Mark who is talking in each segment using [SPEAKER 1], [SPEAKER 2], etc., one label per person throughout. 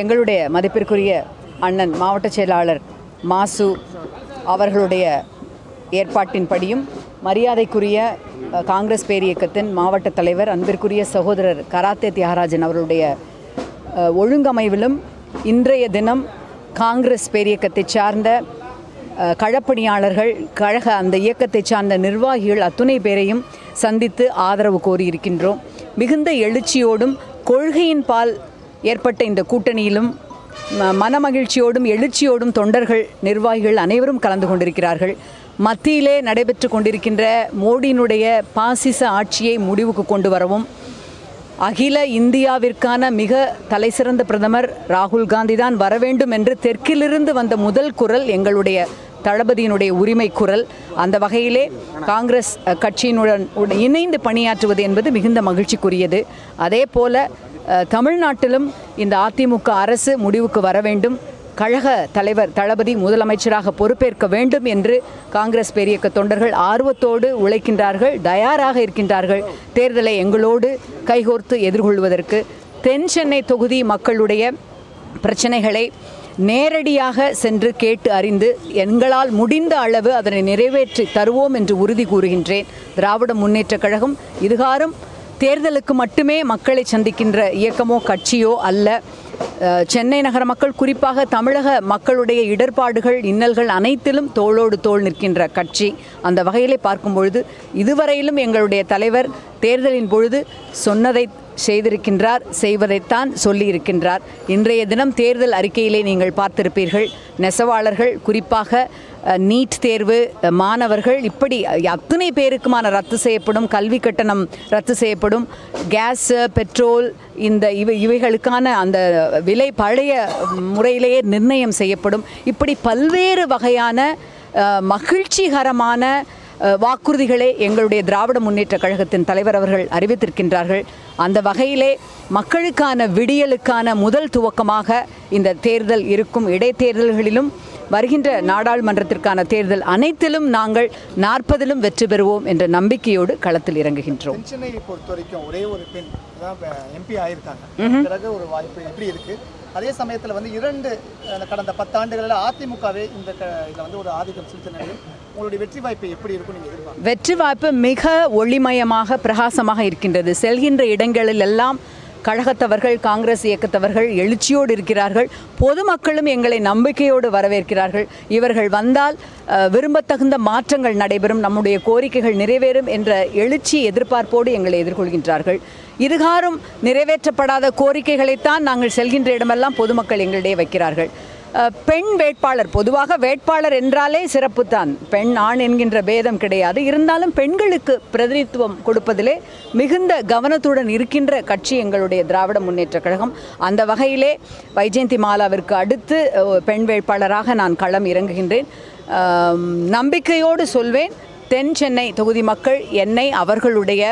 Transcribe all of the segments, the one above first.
[SPEAKER 1] எங்களுடைய மதிப்பிற்குரிய அண்ணன் மாவட்ட செயலாளர் மாசு அவர்களுடைய ஏற்பாட்டின்படியும் மரியாதைக்குரிய காங்கிரஸ் பேரியக்கத்தின் மாவட்ட தலைவர் அன்பிற்குரிய சகோதரர் கராத்தே தியாகராஜன் அவர்களுடைய ஒழுங்கமைவிலும் இன்றைய தினம் காங்கிரஸ் பேரியக்கத்தை சார்ந்த களப்பணியாளர்கள் கழக அந்த இயக்கத்தை சார்ந்த நிர்வாகிகள் அத்துணை பேரையும் சந்தித்து ஆதரவு கோரியிருக்கின்றோம். மிகுந்த எழுச்சியோடும் கொள்கையின் பால் ஏற்பட்ட இந்த கூட்டணியிலும் மனமகிழ்ச்சியோடும் எழுச்சியோடும் தொண்டர்கள் நிர்வாகிகள் அனைவரும் கலந்து கொண்டிருக்கிறார்கள். மத்தியிலே நடைபெற்று கொண்டிருக்கின்ற மோடியினுடைய பாசிச ஆட்சியை முடிவுக்கு கொண்டு வரவும் அகில இந்தியாவிற்கான மிக தலைசிறந்த பிரதமர் ராகுல் காந்தி தான் வர வேண்டும் என்று தெற்கிலிருந்து வந்த முதல் குரல் எங்களுடைய தளபதியினுடைய உரிமை குரல். அந்த வகையிலே காங்கிரஸ் கட்சியினுடன் உடன் இணைந்து பணியாற்றுவது என்பது மிகுந்த மகிழ்ச்சிக்குரியது. அதே போல தமிழ்நாட்டிலும் இந்த அதிமுக அரசு முடிவுக்கு வர வேண்டும். கழக தலைவர் தளபதி முதலமைச்சராக பொறுப்பேற்க வேண்டும் என்று காங்கிரஸ் பேரியக்க தொண்டர்கள் ஆர்வத்தோடு உழைக்கின்றார்கள் தயாராக இருக்கின்றார்கள். தேர்தலை எங்களோடு கைகோர்த்து எதிர்கொள்வதற்கு தென் சென்னை தொகுதி மக்களுடைய பிரச்சனைகளை நேரடியாக சென்று கேட்டு அறிந்து எங்களால் முடிந்த அளவு அதனை நிறைவேற்றி தருவோம் என்று உறுதி கூறுகின்றேன். திராவிட முன்னேற்றக் கழகம் இதுகாரும் தேர்தலுக்கு மட்டுமே மக்களை சந்திக்கின்ற இயக்கமோ கட்சியோ அல்ல. சென்னை நகர மக்கள் குறிப்பாக தமிழக மக்களுடைய இடர்பாடுகள் இன்னல்கள் அனைத்திலும் தோளோடு தோள் நிற்கின்ற கட்சி. அந்த வகையிலே பார்க்கும் பொழுது இதுவரையிலும் எங்களுடைய தலைவர் தேர்தலின் பொழுது சொன்னதை செய்திருக்கின்றார் செய்வதைத்தான் சொல்லியிருக்கின்றார். இன்றைய தினம் தேர்தல் அறிக்கையிலே நீங்கள் பார்த்திருப்பீர்கள் நெசவாளர்கள் குறிப்பாக நீட் தேர்வு மாணவர்கள் இப்படி அத்தனை பேருக்குமான ரத்து செய்யப்படும் கல்வி கட்டணம் ரத்து செய்யப்படும் கேஸ் பெட்ரோல் இந்த இவை இவைகளுக்கான அந்த விலை பழைய முறையிலேயே நிர்ணயம் செய்யப்படும். இப்படி பல்வேறு வகையான மகிழ்ச்சிகரமான வாக்குறுதிகளை எங்களுடைய திராவிட முன்னேற்ற கழகத்தின் தலைவர் அவர்கள் அறிவித்திருக்கின்றார்கள். அந்த வகையிலே மக்களுக்கான விடியலுக்கான முதல் துவக்கமாக இந்த தேர்தல் இருக்கும் இடைத்தேர்தல்களிலும் வருகின்ற நாடாளுமன்றத்திற்கான தேர்தல் அனைத்திலும் நாங்கள் நாற்பதிலும் வெற்றி பெறுவோம் என்ற நம்பிக்கையோடு களத்தில் இறங்குகின்றோம்.
[SPEAKER 2] தென் எம்பி ஆயிருக்காங்க. பிறகு ஒரு வாய்ப்பு எப்படி இருக்கு? அதே சமயத்தில் வந்து இரண்டு கடந்த பத்தாண்டுகளில் அதிமுகவே இந்த இதுல வந்து ஒரு ஆதிக்கம் செலுத்த நிலையில் உங்களுடைய வெற்றி வாய்ப்பு எப்படி இருக்கும் நீங்க எதிர்பார்க்க
[SPEAKER 1] வெற்றி வாய்ப்பு மிக ஒளிமயமாக பிரகாசமாக இருக்கின்றது. செல்கின்ற இடங்களில் எல்லாம் கழகத்தவர்கள் காங்கிரஸ் இயக்கத்தவர்கள் எழுச்சியோடு இருக்கிறார்கள். பொதுமக்களும் எங்களை நம்பிக்கையோடு வரவேற்கிறார்கள். இவர்கள் வந்தால் விரும்பத்தகுந்த மாற்றங்கள் நடைபெறும். நம்முடைய கோரிக்கைகள் நிறைவேறும் என்ற எழுச்சி எதிர்பார்ப்போடு எங்களை எதிர்கொள்கின்றார்கள். இதுகாரும் நிறைவேற்றப்படாத கோரிக்கைகளைத்தான் நாங்கள் செல்கின்ற இடமெல்லாம் பொதுமக்கள் எங்களிடையே வைக்கிறார்கள். பெண் வேட்பாளர். பொதுவாக வேட்பாளர் என்றாலே சிறப்புத்தான். பெண் ஆண் என்கின்ற பேதம் கிடையாது. இருந்தாலும் பெண்களுக்கு பிரதிநிதித்துவம் கொடுப்பதிலே மிகுந்த கவனத்துடன் இருக்கின்ற கட்சி எங்களுடைய திராவிட முன்னேற்ற கழகம். அந்த வகையிலே வைஜெயந்தி மாலாவிற்கு அடுத்து பெண் வேட்பாளராக நான் களம் இறங்குகின்றேன். நம்பிக்கையோடு சொல்வேன் தென் சென்னை தொகுதி மக்கள் என்னை அவர்களுடைய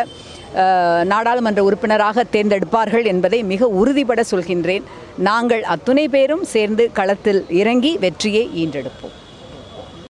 [SPEAKER 1] நாடாளுமன்ற உறுப்பினராக தேர்ந்தெடுப்பார்கள் என்பதை மிக உறுதிபட சொல்கின்றேன். நாங்கள் அத்துணை பேரும் சேர்ந்து களத்தில் இறங்கி வெற்றியை ஈன்றெடுப்போம்.